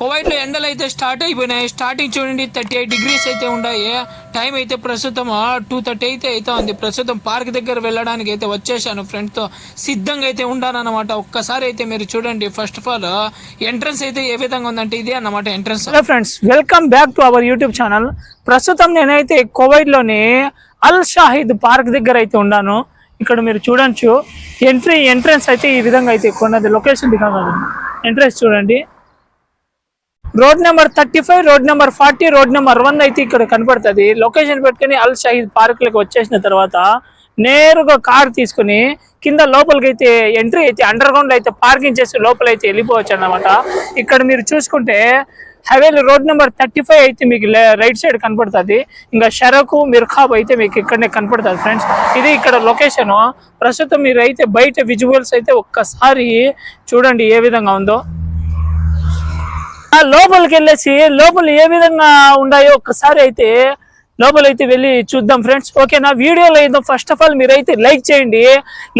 కువైట్లో ఎండలు అయితే స్టార్ట్ అయిపోయినాయి. స్టార్టింగ్ చూడండి థర్టీ ఎయిట్ డిగ్రీస్ అయితే ఉన్నాయి టైం అయితే ప్రస్తుతం టూ థర్టీ అయితే అయితే ఉంది ప్రస్తుతం పార్క్ దగ్గర వెళ్ళడానికి అయితే వచ్చేసాను ఫ్రెండ్తో సిద్ధంగా అయితే ఉన్నానన్నమాట ఒక్కసారి అయితే మీరు చూడండి ఫస్ట్ ఆఫ్ ఆల్ ఎంట్రన్స్ అయితే ఏ విధంగా ఉందంటే ఇదే అన్నమాట entrance hello friends welcome back to our YouTube channel ప్రస్తుతం నేనైతే కువైట్లోని అల్ షాహిద్ పార్క్ దగ్గర అయితే ఉన్నాను. ఇక్కడ మీరు చూడొచ్చు. ఎంట్రీ ఎంట్రన్స్ అయితే ఈ విధంగా అయితే కొన్నది. లొకేషన్ కాదు ఎంట్రన్స్ చూడండి. Road number thirty five road number forty road number one అయితే ఇక్కడ కనపడుతుంది. లొకేషన్ పెట్టుకుని అల్ షహీద్ పార్క్లకు వచ్చేసిన తర్వాత నేరుగా కార్ తీసుకుని కింద లోపలికి అయితే ఎంట్రీ అయితే అండర్ గ్రౌండ్ అయితే పార్కింగ్ చేసి లోపల అయితే వెళ్ళిపోవచ్చు అన్నమాట ఇక్కడ మీరు చూసుకుంటే హైవేలు రోడ్ నెంబర్ థర్టీ ఫైవ్ అయితే మీకు రైట్ సైడ్ కనపడుతుంది. ఇంకా షరకు మిర్ఖాబ్ అయితే మీకు ఇక్కడనే కనపడుతుంది ఫ్రెండ్స్. ఇది ఇక్కడ లొకేషన్. ప్రస్తుతం మీరు అయితే బయట విజువల్స్ అయితే ఒక్కసారి చూడండి ఏ విధంగా ఉందో. ఆ లోపలికి వెళ్ళేసి లోపల ఏ విధంగా ఉన్నాయో ఒక్కసారి అయితే లోపలైతే వెళ్ళి చూద్దాం ఫ్రెండ్స్. ఓకేనా? వీడియోలో అయితే ఫస్ట్ ఆఫ్ ఆల్ మీరైతే లైక్ చేయండి.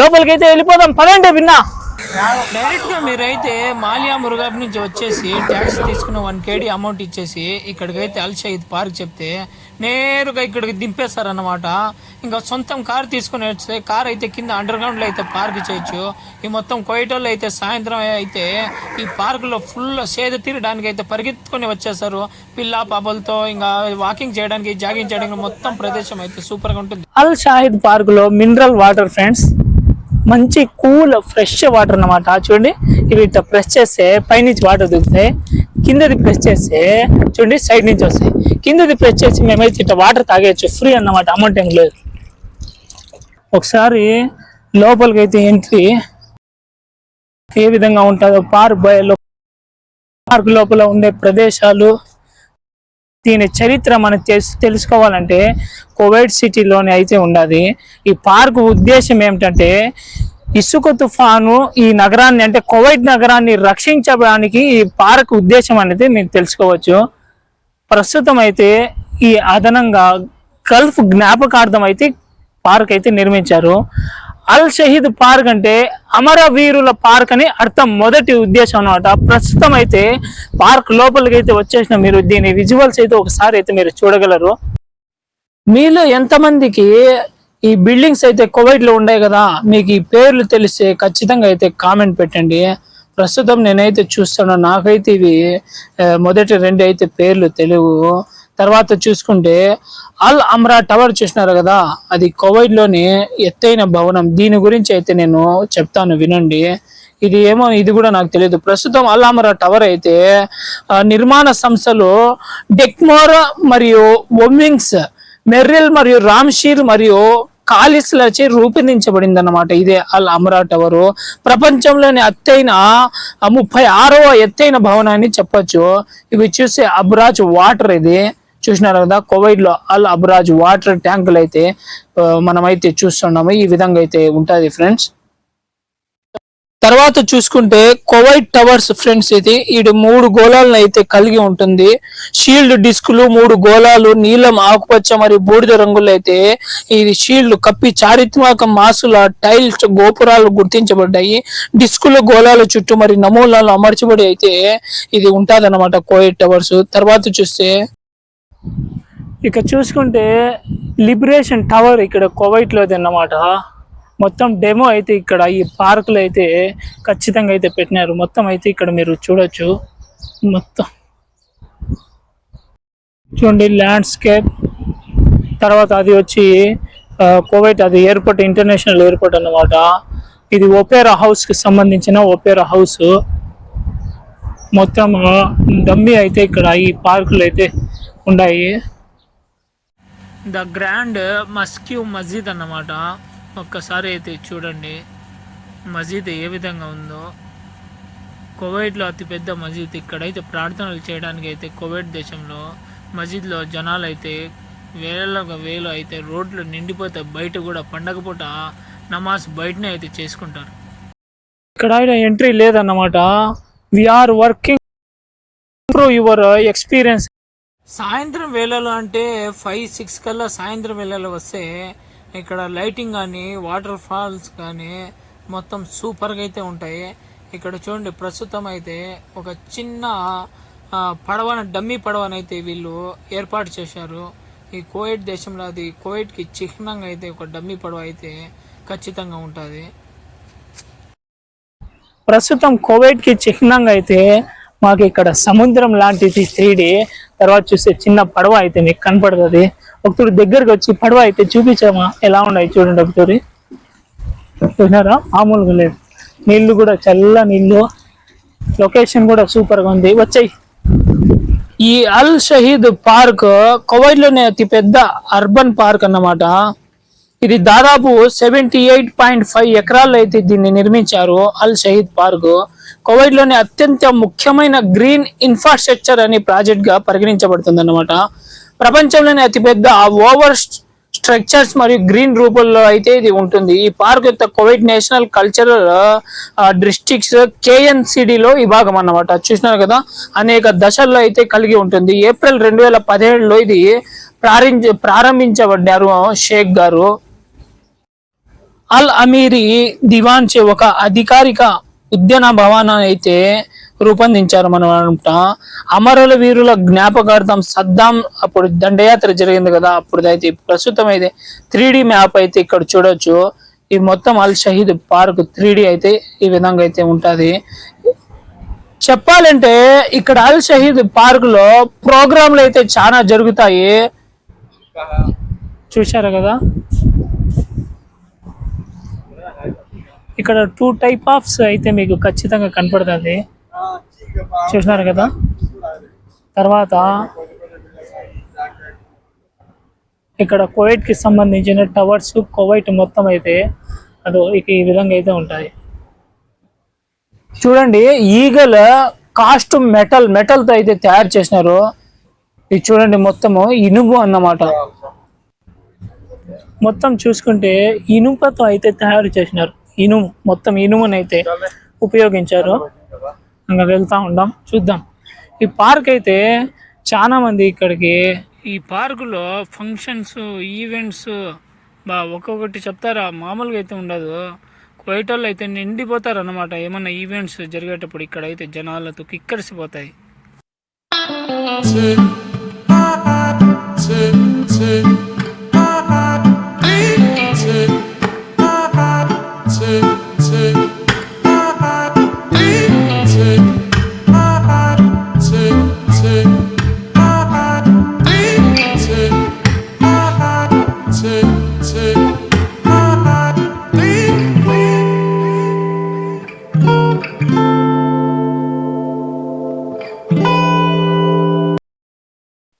లోపలికి అయితే వెళ్ళిపోదాం. పదండి విన్నా. డైరెక్ట్గా మీరైతే మాలియా మురుగాబ్ నుంచి వచ్చేసి ట్యాక్స్ తీసుకున్న వన్ కేడీ అమౌంట్ ఇచ్చేసి ఇక్కడికైతే అల్ పార్క్ చెప్తే నేరుగా ఇక్కడికి దింపేస్తారన్నమాట. ఇంకా సొంతం కార్ తీసుకుని వస్తే కార్ అయితే కింద అండర్ గ్రౌండ్లో అయితే పార్క్ చేయొచ్చు. ఈ మొత్తం కోయటోళ్ళు అయితే సాయంత్రం అయితే ఈ పార్క్లో ఫుల్ సేద తీరడానికి అయితే పరిగెత్తుకొని వచ్చేస్తారు. పిల్ల పాపలతో ఇంకా వాకింగ్ చేయడానికి జాగింగ్ చేయడానికి మొత్తం ప్రదేశం అయితే సూపర్గా ఉంటుంది. అల్ షాహిద్ పార్క్లో మినరల్ వాటర్ ఫ్రెండ్స్ మంచి కూల్ ఫ్రెష్ వాటర్ అన్నమాట. చూడండి ఇవి ఇట్లా ప్రెస్ చేస్తే పైనుంచి వాటర్ దిగుతాయి. కిందది ప్రెస్ చేస్తే చూడండి సైడ్ నుంచి వస్తాయి. కిందది ప్రెస్ చేసి మేమైతే ఇట్లా వాటర్ తాగేయచ్చు ఫ్రీ అన్నమాట అమౌంట్ ఏం లేదు. ఒకసారి లోపలికి అయితే ఎంట్రీ ఏ విధంగా ఉంటుందో పార్క్ బయ- పార్క్ లోపల ఉండే ప్రదేశాలు దీని చరిత్ర మనకు తెలుసు తెలుసుకోవాలంటే కోవిడ్ సిటీలోనే అయితే ఉన్నది ఈ పార్క్ ఉద్దేశం ఏమిటంటే ఇసుక తుఫాను ఈ నగరాన్ని అంటే కువైట్ నగరాన్ని రక్షించడానికి ఈ పార్క్ ఉద్దేశం అనేది మీరు తెలుసుకోవచ్చు. ప్రస్తుతం అయితే ఈ అదనంగా గల్ఫ్ జ్ఞాపకార్థం అయితే పార్క్ అయితే నిర్మించారు. అల్ షహీద్ పార్క్ అంటే అమరవీరుల పార్క్ అని అర్థం మొదటి ఉద్దేశం అన్నమాట. ప్రస్తుతం అయితే పార్క్ లోపలికి అయితే వచ్చేసిన మీరు దీని విజువల్స్ అయితే ఒకసారి అయితే మీరు చూడగలరు. మీలో ఎంతమందికి ఈ బిల్డింగ్స్ అయితే కువైట్లో ఉన్నాయి కదా మీకు ఈ పేర్లు తెలిస్తే ఖచ్చితంగా అయితే కామెంట్ పెట్టండి. ప్రస్తుతం నేనైతే చూస్తాను నాకైతే ఇవి మొదటి రెండు అయితే పేర్లు తెలుగు. తర్వాత చూసుకుంటే అల్ అమ్రా టవర్ చూసినారు కదా అది కువైట్లోని ఎత్తైన భవనం. దీని గురించి అయితే నేను చెప్తాను వినండి. ఇది ఏమో ఇది కూడా నాకు తెలియదు. ప్రస్తుతం అల్ అమ్రా టవర్ అయితే నిర్మాణ సంస్థలు డెక్మోర్ మరియు ఒమ్మింగ్స్ మెర్రిల్ మరియు రామ్షీర్ మరియు కాలిస్లచే రూపొందించబడింది అన్నమాట ఇదే అల్ అమరా టవర్ ప్రపంచంలోని ఎత్తైన ముప్పై ఆరవ ఎత్తైన భవనాన్ని చెప్పొచ్చు. ఇవి చూస్తే అబ్రాజ్ వాటర్ ఇది. చూసినారు కదా కోవిడ్లో అల్ అబ్రాజ్ వాటర్ ట్యాంకులు అయితే మనమైతే చూస్తున్నాము. ఈ విధంగా అయితే ఉంటుంది ఫ్రెండ్స్. తర్వాత చూసుకుంటే కోవైట్ టవర్స్ ఫ్రెండ్స్ ఇది. ఇది మూడు గోళాలను అయితే కలిగి ఉంటుంది. షీల్డ్ డిస్కులు మూడు గోళాలు నీలం ఆకుపచ్చ మరియు బూడిద రంగులు అయితే ఇది షీల్డ్ కప్పి చారిత్మక మాసుల టైల్స్ గోపురాలు గుర్తించబడ్డాయి. డిస్కులు గోళాల చుట్టూ మరి నమూనాలు అమర్చబడి అయితే ఇది ఉంటదన్నమాట కోవైట్ టవర్స్ తర్వాత చూస్తే ఇక చూసుకుంటే లిబరేషన్ టవర్ ఇక్కడ కోవైట్లోది అన్నమాట. మొత్తం డెమో అయితే ఇక్కడ ఈ పార్కులు అయితే ఖచ్చితంగా అయితే పెట్టినారు. మొత్తం అయితే ఇక్కడ మీరు చూడొచ్చు. మొత్తం. చూడండి ల్యాండ్స్కేప్ తర్వాత అది వచ్చి కోవైట్ అది ఎయిర్పోర్ట్ ఇంటర్నేషనల్ ఎయిర్పోర్ట్ అన్నమాట. ఇది ఒపేరా హౌస్కి సంబంధించిన ఒపేరా హౌస్ మొత్తం డమ్మి అయితే ఇక్కడ ఈ పార్కులు అయితే ఉన్నాయి. ద గ్రాండ్ మస్క్యూ మస్జిద్ అన్నమాట. ఒక్కసారి అయితే చూడండి. మసీద్ ఏ విధంగా ఉందో. కువైట్లో అతిపెద్ద మసీద్. ఇక్కడైతే ప్రార్థనలు చేయడానికి అయితే కువైట్ దేశంలో మసీద్లో జనాలు అయితే వేల వేలు అయితే రోడ్లు నిండిపోతే బయట కూడా పండగ పూట నమాజ్ బయటనే అయితే చేసుకుంటారు. ఇక్కడ ఎంట్రీ లేదన్నమాట. We are working improve your experience సాయంత్రం వేళలో అంటే ఫైవ్ సిక్స్ కల్లా సాయంత్రం వేళలో వస్తే ఇక్కడ లైటింగ్ కానీ వాటర్ ఫాల్స్ కానీ మొత్తం సూపర్గా అయితే ఉంటాయి. ఇక్కడ చూడండి ప్రస్తుతం అయితే ఒక చిన్న పడవన డమ్మీ పడవనైతే వీళ్ళు ఏర్పాటు చేశారు. ఈ కోవిడ్ దేశంలో అది కోవిడ్కి చిహ్నంగా అయితే ఒక డమ్మీ పడవ అయితే ఖచ్చితంగా ఉంటుంది. ప్రస్తుతం కోవిడ్కి చిహ్నంగా అయితే మాకు ఇక్కడ సముద్రం లాంటిది త్రీ తర్వాత చూస్తే చిన్న పడవ అయితే మీకు కనపడుతుంది. ఒకసారి దగ్గరకు వచ్చి పడవ అయితే చూపించామా? ఎలా ఉన్నాయి చూడండి ఒకసారి చూసారా మామూలుగా లేదు. నీళ్ళు కూడా చల్ల నీళ్ళు. లొకేషన్ కూడా సూపర్గా ఉంది. వచ్చాయి. ఈ అల్ షహీద్ పార్క్ కువైట్లోనే అతి పెద్ద అర్బన్ పార్క్ అన్నమాట. ఇది దాదాపు సెవెంటీ ఎయిట్ పాయింట్ ఫైవ్ ఎకరాల్లో అయితే దీన్ని నిర్మించారు అల్ షహీద్ పార్క్. కోవైడ్లోని అత్యంత ముఖ్యమైన గ్రీన్ ఇన్ఫ్రాస్ట్రక్చర్ అనే ప్రాజెక్ట్గా పరిగణించబడుతుంది అన్నమాట ప్రపంచంలోనే అతిపెద్ద ఓవర్ స్ట్రక్చర్స్ మరియు గ్రీన్ రూపంలో అయితే ఇది ఉంటుంది. ఈ పార్క్ యొక్క కోవిడ్ నేషనల్ కల్చరల్ డిస్ట్రిక్ట్స్ కేఎన్సిడిలో ఈ భాగం అన్నమాట. చూసినారు కదా? అనేక దశల్లో అయితే కలిగి ఉంటుంది. ఏప్రిల్ రెండు వేల పదిహేడులో ఇది ప్రారంభ ప్రారంభించబడ్డారు షేక్ గారు. అల్ అమీరీ దివాన్ చే ఒక అధికారిక ఉద్యాన భవనాన్ని అయితే రూపొందించారు మనం అనుకుంటా అమరుల వీరుల జ్ఞాపకార్థం సద్దాం అప్పుడు దండయాత్ర జరిగింది కదా అప్పుడు అయితే ప్రస్తుతం అయితే త్రీ మ్యాప్ అయితే ఇక్కడ చూడొచ్చు. ఈ మొత్తం అల్ షహీద్ పార్క్ త్రీ అయితే ఈ విధంగా అయితే ఉంటది. చెప్పాలంటే ఇక్కడ అల్ షహీద్ పార్క్లో ప్రోగ్రాంలు అయితే చాలా జరుగుతాయి చూశారు కదా? ఇక్కడ టూ టైప్ ఆఫ్స్ అయితే మీకు ఖచ్చితంగా కనపడుతుంది. చూసినారు కదా? తర్వాత ఇక్కడ కోవైట్కి సంబంధించిన టవర్స్ కోవైట్ మొత్తం అయితే అది ఇక ఈ విధంగా అయితే ఉంటాయి. చూడండి ఈగల కాస్ట్ మెటల్ మెటల్తో అయితే తయారు చేసినారు. ఇది చూడండి మొత్తము ఇనుము అన్నమాట. మొత్తం చూసుకుంటే ఇనుపతో అయితే తయారు చేసినారు. ఇనుము మొత్తం ఇనుమునైతే అయితే ఉపయోగించారు. ఇంకా వెళ్తా ఉందాం చూద్దాం. ఈ పార్క్ అయితే చాలా మంది ఇక్కడికి ఈ పార్కులో ఫంక్షన్స్ ఈవెంట్స్ బా ఒక్కొక్కటి చెప్తారా? మామూలుగా అయితే ఉండదు. కోయటోళ్ళు అయితే నిండిపోతారు అనమాట ఏమన్నా ఈవెంట్స్ జరిగేటప్పుడు ఇక్కడ అయితే జనాలతో కిక్కరిసిపోతాయి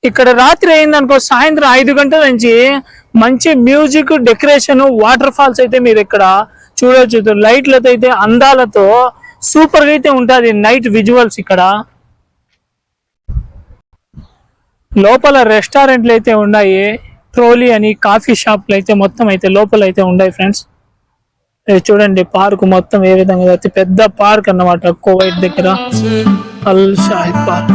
ఇక్కడ రాత్రి అయిందనుకో సాయంత్రం ఐదు గంటల నుంచి మంచి మ్యూజిక్ డెకరేషన్ వాటర్ ఫాల్స్ అయితే మీరు ఇక్కడ చూడొచ్చు. లైట్లతో అయితే అందాలతో సూపర్గా అయితే ఉంటుంది నైట్ విజువల్స్ ఇక్కడ. లోపల రెస్టారెంట్లు అయితే ఉన్నాయి. ట్రోలీ అని కాఫీ షాప్లు అయితే మొత్తం అయితే లోపల అయితే ఉన్నాయి ఫ్రెండ్స్. ఇది చూడండి పార్క్ మొత్తం ఏ విధంగా అతి పెద్ద పార్క్ అన్నమాట. కోవైట్ దగ్గర. Al Shaheed park.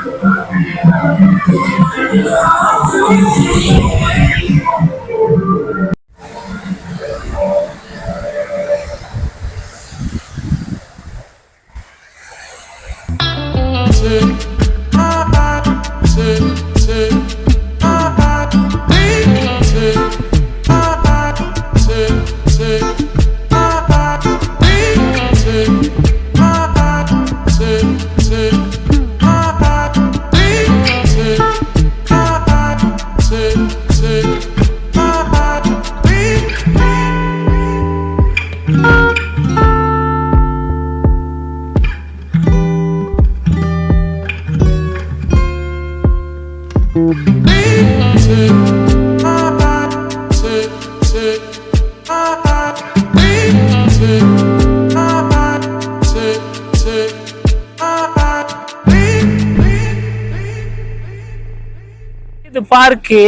Yeah. పార్క్కి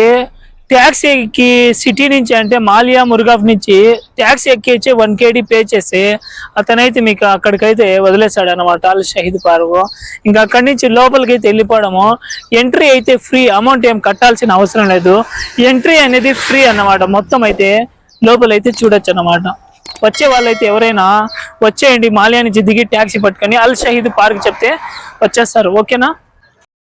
ట్యాక్సీ ఎక్కి సిటీ నుంచి అంటే మాలియా మురుగాఫ్ నుంచి ట్యాక్సీ ఎక్కి వచ్చి వన్ కేడీ పే చేసి అతనైతే మీకు అక్కడికైతే వదిలేశాడు అనమాట అల్ షహీద్ పార్క్ ఇంకా అక్కడి నుంచి లోపలికి అయితే వెళ్ళిపోవడము. ఎంట్రీ అయితే ఫ్రీ అమౌంట్ ఏం కట్టాల్సిన అవసరం లేదు. ఎంట్రీ అనేది ఫ్రీ అన్నమాట. మొత్తం అయితే లోపలైతే చూడొచ్చు అన్నమాట వచ్చే వాళ్ళైతే ఎవరైనా వచ్చేయండి మాలియా నుంచి దిగి ట్యాక్సీ పట్టుకొని అల్ షహీద్ పార్క్ చెప్తే వచ్చేస్తారు. ఓకేనా?